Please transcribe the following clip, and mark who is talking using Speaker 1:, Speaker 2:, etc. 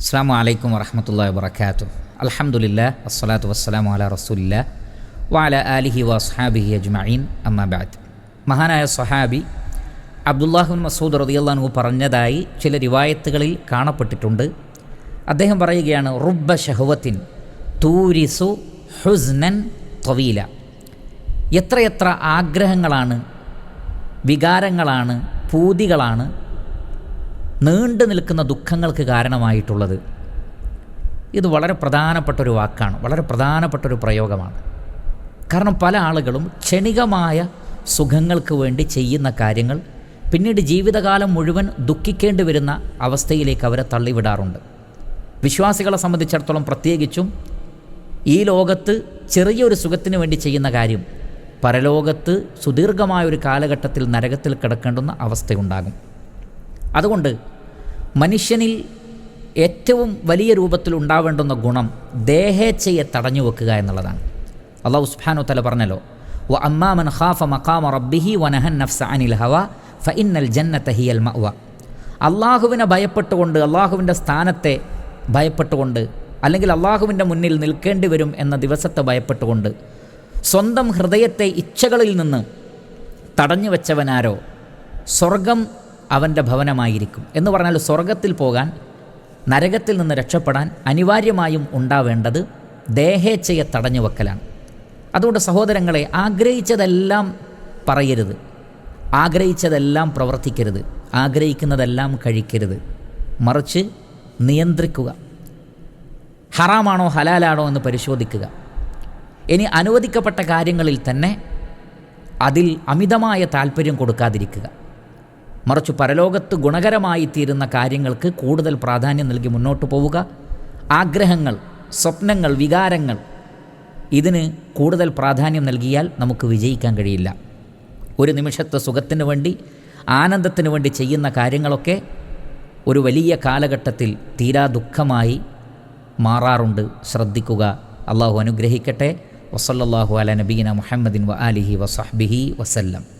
Speaker 1: അസ്സാം വലൈക്കും വറഹമത്തല്ലാ വാത്തു അലഹമുല്ല വസ്സലാത്തു വസ്സലാമു അല റസൂലില്ല വാല അലിഹി വസ്ഹാബിഹി അജ്മീൻ അമ്മാബാദ് മഹാനായ സഹാബി അബ്ദുല്ലാഹുൻ മസൂദ് റതിയല്ലാഹു പറഞ്ഞതായി ചില റിവായത്തുകളിൽ കാണപ്പെട്ടിട്ടുണ്ട്. അദ്ദേഹം പറയുകയാണ് റുബ്ബ ഷഹുവത്തിൻ തൂരിസു ഹുസ്നൻ തൊവീല. എത്രയെത്ര ആഗ്രഹങ്ങളാണ് വികാരങ്ങളാണ് പൂതികളാണ് നീണ്ടു നിൽക്കുന്ന ദുഃഖങ്ങൾക്ക് കാരണമായിട്ടുള്ളത്. ഇത് വളരെ പ്രധാനപ്പെട്ട ഒരു വാക്കാണ് വളരെ പ്രധാനപ്പെട്ട ഒരു പ്രയോഗമാണ്. കാരണം പല ആളുകളും ക്ഷണികമായ സുഖങ്ങൾക്ക് വേണ്ടി ചെയ്യുന്ന കാര്യങ്ങൾ പിന്നീട് ജീവിതകാലം മുഴുവൻ ദുഃഖിക്കേണ്ടി വരുന്ന അവസ്ഥയിലേക്ക് അവരെ തള്ളിവിടാറുണ്ട്. വിശ്വാസികളെ സംബന്ധിച്ചിടത്തോളം പ്രത്യേകിച്ചും ഈ ലോകത്ത് ചെറിയൊരു സുഖത്തിന് വേണ്ടി ചെയ്യുന്ന കാര്യം പരലോകത്ത് സുദീർഘമായ ഒരു കാലഘട്ടത്തിൽ നരകത്തിൽ കിടക്കേണ്ടുന്ന അവസ്ഥയുണ്ടാകും. അതുകൊണ്ട് മനുഷ്യനിൽ ഏറ്റവും വലിയ രൂപത്തിൽ ഉണ്ടാവേണ്ടുന്ന ഗുണം ദേഹേച്ഛയെ തടഞ്ഞു വെക്കുക എന്നുള്ളതാണ്. അള്ളാഹു ഉസ്ഫാനോ തല പറഞ്ഞല്ലോ വ അമ്മാമൻ ഖാഫ മഖാമ റബ്ബിഹി വനഹൻ നഫ്സ അനിൽ ഹവ ഫ ഇന്നൽ ജന്നത്ത ഹിയൽ മഅവ. അള്ളാഹുവിനെ ഭയപ്പെട്ടുകൊണ്ട് അള്ളാഹുവിന്റെ സ്ഥാനത്തെ ഭയപ്പെട്ടുകൊണ്ട് അല്ലെങ്കിൽ അള്ളാഹുവിന്റെ മുന്നിൽ നിൽക്കേണ്ടി വരും എന്ന ദിവസത്തെ ഭയപ്പെട്ടുകൊണ്ട് സ്വന്തം ഹൃദയത്തെ ഇച്ഛകളിൽ നിന്ന് തടഞ്ഞു വെച്ചവനാരോ സ്വർഗം അവന്റെ ഭവനമായിരിക്കും. എന്ന് പറഞ്ഞാൽ സ്വർഗത്തിൽ പോകാൻ നരകത്തിൽ നിന്ന് രക്ഷപ്പെടാൻ അനിവാര്യമായും ഉണ്ടാവേണ്ടത് ദേഹേച്ഛയെ തടഞ്ഞു വെക്കലാണ് അതുകൊണ്ട് സഹോദരങ്ങളെ ആഗ്രഹിച്ചതെല്ലാം പറയരുത്. ആഗ്രഹിച്ചതെല്ലാം പ്രവർത്തിക്കരുത്. ആഗ്രഹിക്കുന്നതെല്ലാം കഴിക്കരുത്. മറിച്ച് നിയന്ത്രിക്കുക. ഹറാമാണോ ഹലാലാണോ എന്ന് പരിശോധിക്കുക. ഇനി അനുവദിക്കപ്പെട്ട കാര്യങ്ങളിൽ തന്നെ അതിൽ അമിതമായ താല്പര്യം കൊടുക്കാതിരിക്കുക. മറിച്ച് പരലോകത്ത് ഗുണകരമായി തീരുന്ന കാര്യങ്ങൾക്ക് കൂടുതൽ പ്രാധാന്യം നൽകി മുന്നോട്ട് പോവുക. ആഗ്രഹങ്ങൾ സ്വപ്നങ്ങൾ വികാരങ്ങൾ ഇതിന് കൂടുതൽ പ്രാധാന്യം നൽകിയാൽ നമുക്ക് വിജയിക്കാൻ കഴിയില്ല. ഒരു നിമിഷത്തെ സുഖത്തിന് വേണ്ടി ആനന്ദത്തിന് വേണ്ടി ചെയ്യുന്ന കാര്യങ്ങളൊക്കെ ഒരു വലിയ കാലഘട്ടത്തിൽ തീരാ ദുഃഖമായി മാറാറുണ്ട്. ശ്രദ്ധിക്കുക. അള്ളാഹു അനുഗ്രഹിക്കട്ടെ. വസല്ലാഹു അല നബീന മുഹമ്മദിൻ വ അലിഹി വസഹ്ബിഹി വസല്ലം.